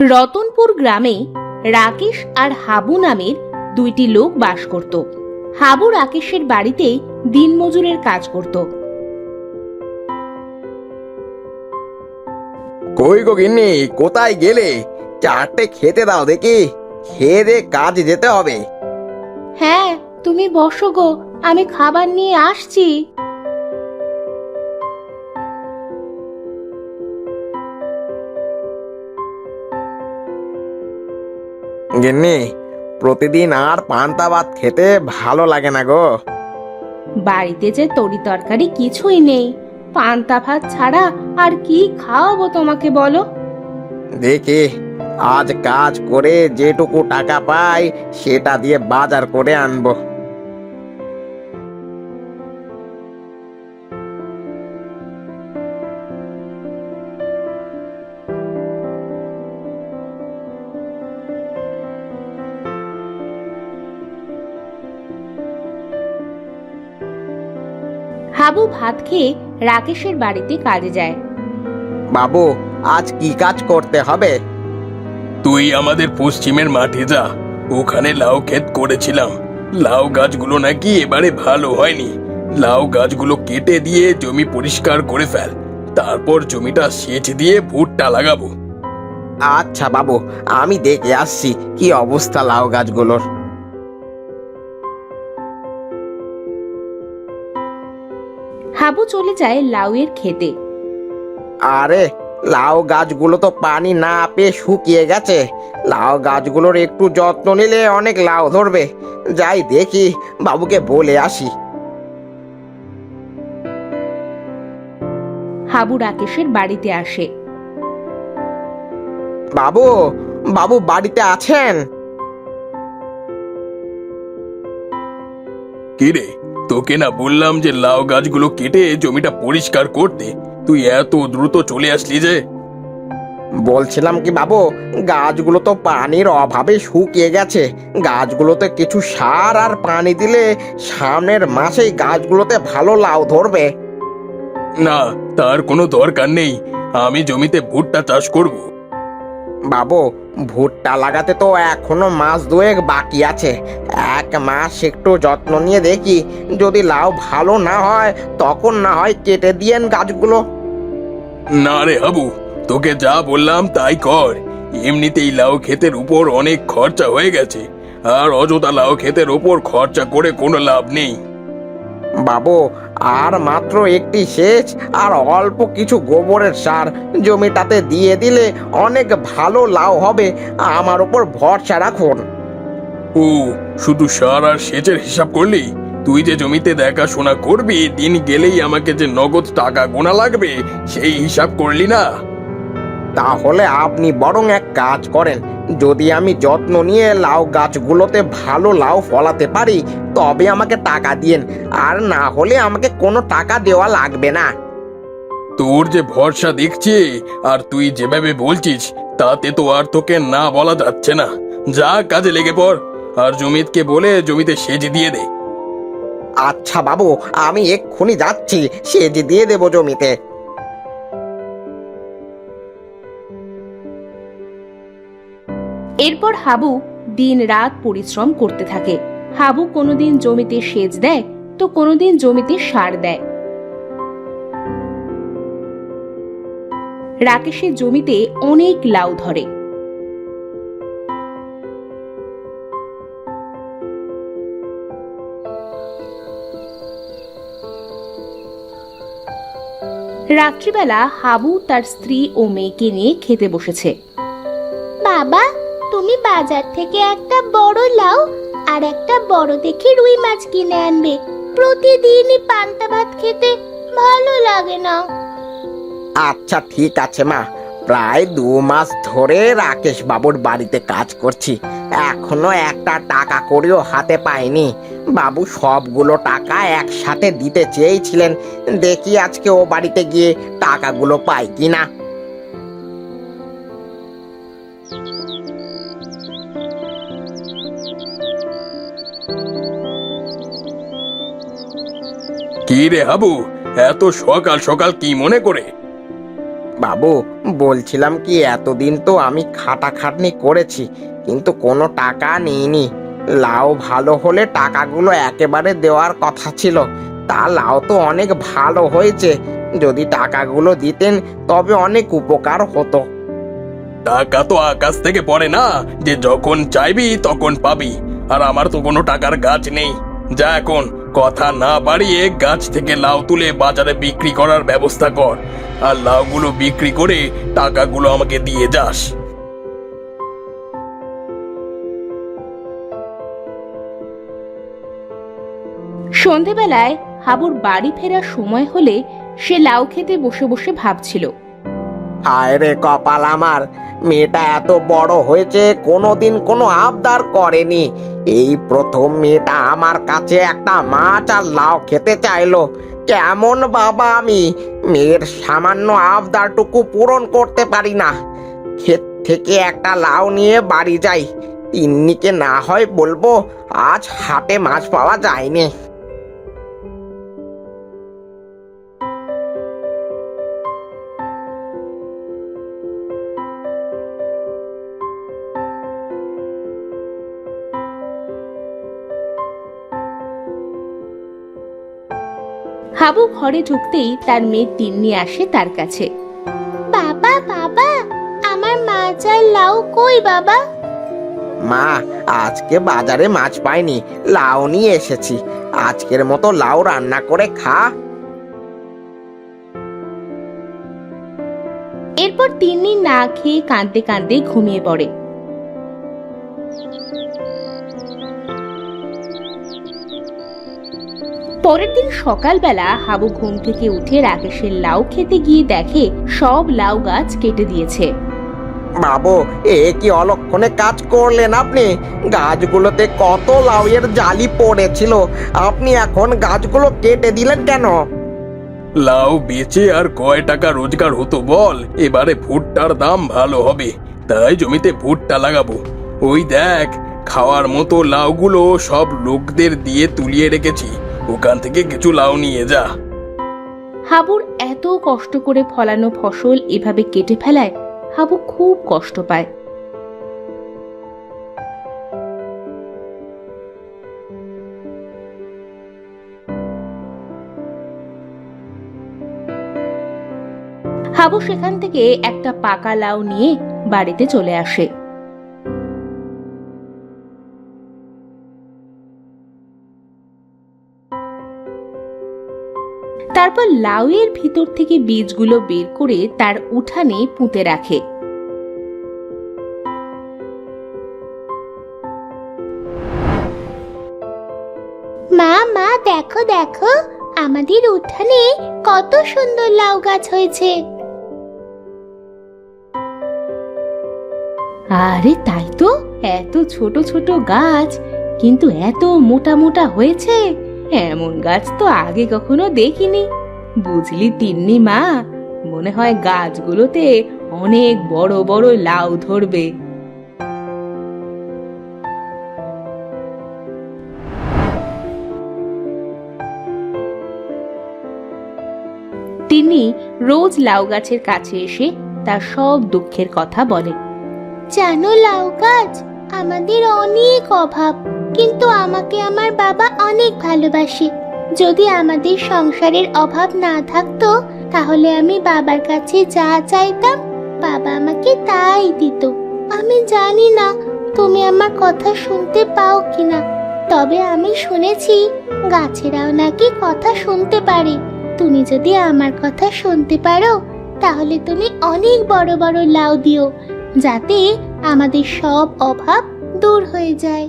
রতনপুর গ্রামে রাকেশ আর হাবু নামের দুইটি লোক বাস করত। হাবু রাকেশের বাড়িতে দিনমজুরের কাজ করত। কই গো গিন্নি কোথায় গেলে? চারটে খেতে দাও দেখি। খেয়ে দে কাজ যেতে হবে। হ্যাঁ তুমি বসো গো আমি খাবার নিয়ে আসছি। গিন্নি প্রতিদিন আর পান্তা ভাত খেতে ভালো লাগে না গো। বাড়িতে যে তরি তরকারি কিছুই নেই পান্তা ভাত ছাড়া আর কি খাওয়াবো তোমাকে বলো? দেখি আজ কাজ করে যেটুকু টাকা পাই সেটা দিয়ে বাজার করে আনব। হাবু ভাত খেয়ে রাকেশের বাড়িতে কাজে যায়। বাবু আজ কি কাজ করতে হবে? তুই আমাদের পশ্চিমের মাঠে যা। ওখানে লাউ ক্ষেত করেছিলাম। লাউ গাছগুলো নাকি এবারে ভালো হয়নি। লাউ গাছগুলো কেটে দিয়ে জমি পরিষ্কার করে ফেল। তারপর জমিটা সেচ দিয়ে ভুট্টা লাগাবো। আচ্ছা বাবু আমি দেখে আসছি কি অবস্থা লাউ গাছগুলোর। হাবু চলে যায় লাউয়ের খেতে আরে লাউ গাছগুলো তো পানি না পেয়ে শুকিয়ে গেছে। লাউ গাছগুলোর একটু যত্ন নিলে অনেক লাউ ধরবে। যাই দেখি বাবুকে বলে আসি। হাবু রাকেশের বাড়িতে আসে। বাবু বাবু বাড়িতে আছেন? কিরে তোকে না বললাম যে লাউ গাছগুলো কেটে জমিটা পরিষ্কার করতে। তুই এত দ্রুত চলে আসলি যে। বলছিলাম কি বাবু গাছগুলো তো পানির অভাবে শুকিয়ে গেছে। গাছগুলোতে কিছু সার আর পানি দিলে সামনের মাসেই গাছগুলোতে ভালো লাউ ধরবে। না তার কোনো দরকার নেই। আমি জমিতে ভুট্টা চাষ করব। বাবু ভুট্টা লাগাতে তো এখনও মাস দুয়েক বাকি আছে। এক মাস একটু যত্ন নিয়ে দেখি, যদি লাউ ভালো না হয়, তখন না হয় কেটে দিয়েন গাছগুলো। না রে হাবু, তোকে যা বললাম তাই কর। এমনিতেই লাউ ক্ষেতের উপর অনেক খরচা হয়ে গেছে, আর অযথা লাউ ক্ষেতের উপর খরচা করে কোনো লাভ নেই। বাবু, আর মাত্র একটি সেচ আর অল্প কিছু গোবরের সার জমিটাতে দিয়ে দিলে অনেক ভালো লাউ হবে। আমার উপর ভরসা রাখুন। ও, শুধু সার আর সেচের হিসাব করলি? তুই যে জমিতে দেখাশোনা করবি, দিন গেলেই আমাকে যে নগদ টাকা গোনা লাগবে, সেই হিসাব করলি না? তাহলে আপনি বরং এক কাজ করেন। যদি আমি যত্ন নিয়ে লাউ গাছগুলোতে ভালো লাউ ফলাতে পারি তবে আমাকে টাকা দিয়েন। আর না হলে আমাকে কোনো টাকা দেওয়া লাগবে না। তোর যে ভরসা দেখছি আর তুই যেভাবে বলছিস তাতে তো আর তোকে না বলা যাচ্ছে না। যা কাজে লেগে পড় আর জমিতকে বলে জমিতে সেচ দিয়ে দে। আচ্ছা বাবু আমি এক্ষুনি যাচ্ছি সেচ দিয়ে দেবো জমিতে। এরপর হাবু দিন রাত পরিশ্রম করতে থাকে। হাবু কোনোদিন জমিতে সেচ দেয়, তো কোনোদিন জমিতে সার দেয়। রাকেশের জমিতে অনেক লাউ ধরে। রাত্রিবেলা হাবু তার স্ত্রী ও মেয়েকে নিয়ে খেতে বসেছে। বাবা তুমি বাজার থেকে একটা বড় লাউ আর একটা বড় দেখে রুই মাছ কিনে আনবে। প্রতিদিনই পান্তা ভাত খেতে ভালো লাগে না। আচ্ছা ঠিক আছে মা। প্রায় দু মাস ধরে রাকেশ বাবুর বাড়িতে কাজ করছি। এখনও একটা টাকা করেও হাতে পাইনি। বাবু সবগুলো টাকা একসাথে দিতে চেয়েছিলেন। দেখি আজকে ও বাড়িতে গিয়ে টাকাগুলো পাই কিনা। কি রে হাবু? এত সকাল সকাল কি মনে করে? বাবু, বলছিলাম কি, এতদিন তো আমি খাটাখাটনি করেছি, কিন্তু কোনো টাকা নিইনি। লাউ ভালো হলে টাকাগুলো একেবারে দেওয়ার কথা ছিল। তা লাউ তো অনেক ভালো হয়েছে। যদি টাকাগুলো দিতেন, তবে অনেক উপকার হতো। টাকা তো আকাশ থেকে পড়ে না। যে যখন চাইবি তখন পাবি। আর আমার তো কোনো টাকার গাছ নেই। যা এখন, কথা না বাড়িয়ে গাছ থেকে লাউ তুলে বাজারে বিক্রি করার ব্যবস্থা কর। আর লাউগুলো বিক্রি করে টাকাগুলো আমাকে দিয়ে যাস। সন্ধেবেলায় হাবুর বাড়ি ফেরার সময় হলে সে লাউ খেতে বসে বসে ভাবছিল। হায় রে কপাল আমার, মেয়েটা এত বড় হয়েছে, কোনোদিন কোনো আবদার করেনি। এই প্রথম মেয়েটা আমার কাছে একটা মাছ আর লাউ খেতে চাইলো। কেমন বাবা আমি, মেয়ের সামান্য আবদারটুকু পূরণ করতে পারি না। ক্ষেত থেকে একটা লাউ নিয়ে বাড়ি যাই, তিন্নিকে না হয় বলব আজ হাটে মাছ পাওয়া যায়নি। হাবু ঘরে ঢুকতেই তার মেয়ে তিন্নি আসে তার কাছে। বাবা বাবা আমার মাছ আর লাউ কই বাবা? মা আজকে বাজারে মাছ পাইনি লাউ নিয়ে এসেছি। আজকের মতো লাউ রান্না করে খা। এরপর তিন্নি না খেয়ে কাঁদতে কাঁদতে ঘুমিয়ে পড়ে। পরের দিন সকালবেলা হাবু ঘুম থেকে উঠে রাকেশের লাউ খেতে গিয়ে দেখে সব লাউ গাছ কেটে দিয়েছে। বাবু এ কি অলক্ষণে কাজ করলেন আপনি? গাছগুলোতে কত লাউয়ের জালি পড়েছিল। আপনি এখন গাছগুলো কেটে দিলেন কেন? লাউ বেচে আর কয় টাকা রোজগার হতো বল? এবারে ভুট্টার দাম ভালো হবে তাই জমিতে ভুট্টা লাগাবো। ওই দেখ খাওয়ার মতো লাউগুলো সব লোকদের দিয়ে তুলিয়ে রেখেছি। ওখান থেকে কিছু লাউ নিয়ে যা। হাবুর এত কষ্ট করে ফলানো ফসল এভাবে কেটে ফেলায় হাবু খুব কষ্ট পায়। হাবু সেখান থেকে একটা পাকা লাউ নিয়ে বাড়িতে চলে আসে। তারপর লাউয়ের ভিতর থেকে বীজগুলো বের করে তার উঠানে পুঁতে রাখে। মা মা দেখো দেখো আমাদের উঠানে কত সুন্দর লাউ গাছ হয়েছে। আরে তাই তো এত ছোট ছোট গাছ কিন্তু এত মোটা মোটা হয়েছে। এমন গাছ তো আগে কখনো দেখিনি। বুঝলি তিন্নি মা, মনে হয় গাছগুলোতে অনেক বড় বড় লাউ ধরবে। তিনি রোজ লাউ গাছের কাছে এসে তার সব দুঃখের কথা বলে। জানো লাউ গাছ, আমাদের অনেক অভাব, কিন্তু আমাকে আমার বাবা অনেক ভালোবাসে। যদি আমাদের সংসারের অভাব না থাকতো, তাহলে আমি বাবার কাছে যা চাইতাম, বাবা আমাকে তাই দিত। আমি জানি না তুমি আমার কথা শুনতে পাও কিনা, তবে আমি শুনেছি গাছেরাও নাকি কথা শুনতে পারে। তুমি যদি আমার কথা শুনতে পারো, তাহলে তুমি অনেক বড় বড় লাউ দিও, যাতে আমাদের সব অভাব দূর হয়ে যায়।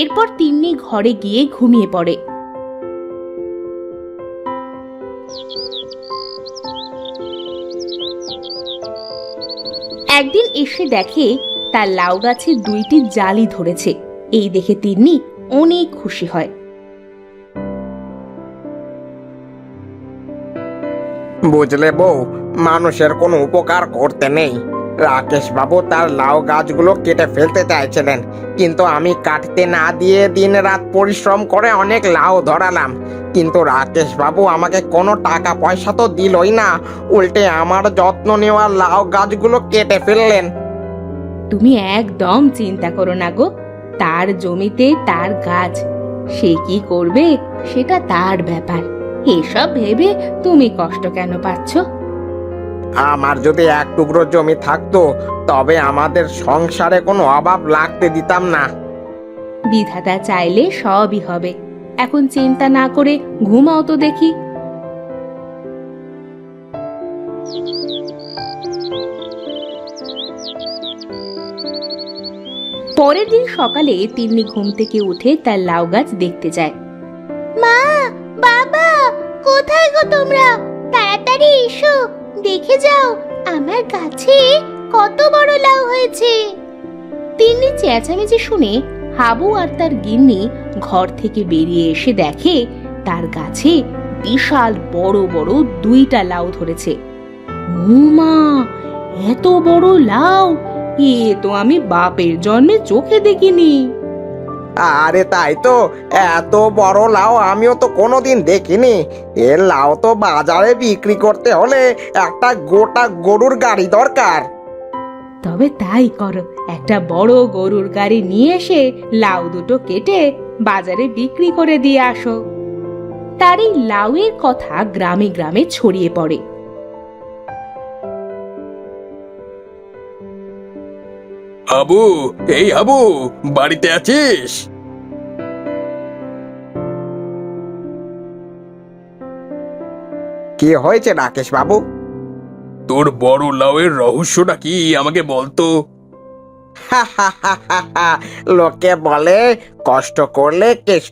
এরপর তিন্নি ঘরে গিয়ে ঘুমিয়ে পড়ে। একদিন এসে দেখে তার লাউ গাছে দুইটি জালি ধরেছে। এই দেখে তিন্নি অনেক খুশি হয়। বুঝলে বউ, মানুষের কোনো উপকার করতে নেই। রাকেশ বাবু তার লাউ গাছগুলো কেটে ফেলতে চাইছিলেন। কিন্তু আমি কাটতে না দিয়ে দিন রাত পরিশ্রম করে অনেক লাউ ধরালাম। কিন্তু রাকেশ বাবু আমাকে কোনো টাকা পয়সা তো দিলই না। উল্টে আমার যত্ন নেওয়া লাউ গাছগুলো কেটে ফেললেন। তুমি একদম চিন্তা করো না গো। তার জমিতে তার গাছ। সে কি করবে সেটা তার ব্যাপার। এসব ভেবে তুমি কষ্ট কেন পাচ্ছ? আমার যদি এক টুকরো জমি থাকতো তবে আমাদের সংসারে কোনো অভাব লাগতে দিতাম না। বিধাতা চাইলে সবই হবে। এখন চিন্তা না করে ঘুমাও তো দেখি। পরের দিন সকালে তিন্নি ঘুম থেকে উঠে তার লাউ গাছ দেখতে যায়। মা বাবা কোথায় গো তোমরা? তাড়াতাড়ি এসো। দেখে যাও, আমার গাছে কত বড় লাউ হয়েছে। তিন্নি চেঁচামেচি শুনে হাবু আর তার গিন্নি ঘর থেকে বেরিয়ে এসে দেখে তার গাছে বিশাল বড় বড় দুইটা লাউ ধরেছে। মা এত বড় লাউ, এ তো আমি বাপের জন্মে চোখে দেখিনি। আরে তাই তো, এত বড় লাউ আমিও তো কোনোদিন দেখিনি। এর লাউ তো বাজারে বিক্রি করতে হলে একটা গোটা গরুর গাড়ি দরকার। তবে তাই করো, একটা বড় গরুর গাড়ি নিয়ে এসে লাউ দুটো কেটে বাজারে বিক্রি করে দিয়ে আসো। তার এই লাউয়ের কথা গ্রামে গ্রামে ছড়িয়ে পড়ে। হাবু এই আবু বাড়িতে আছিস? কি হয়েছে রাকেশ বাবু? তোর বড় লাউয়ের রহস্যটা কি আমাকে বলতো লোকে বলে কষ্ট করলে কেষ্ট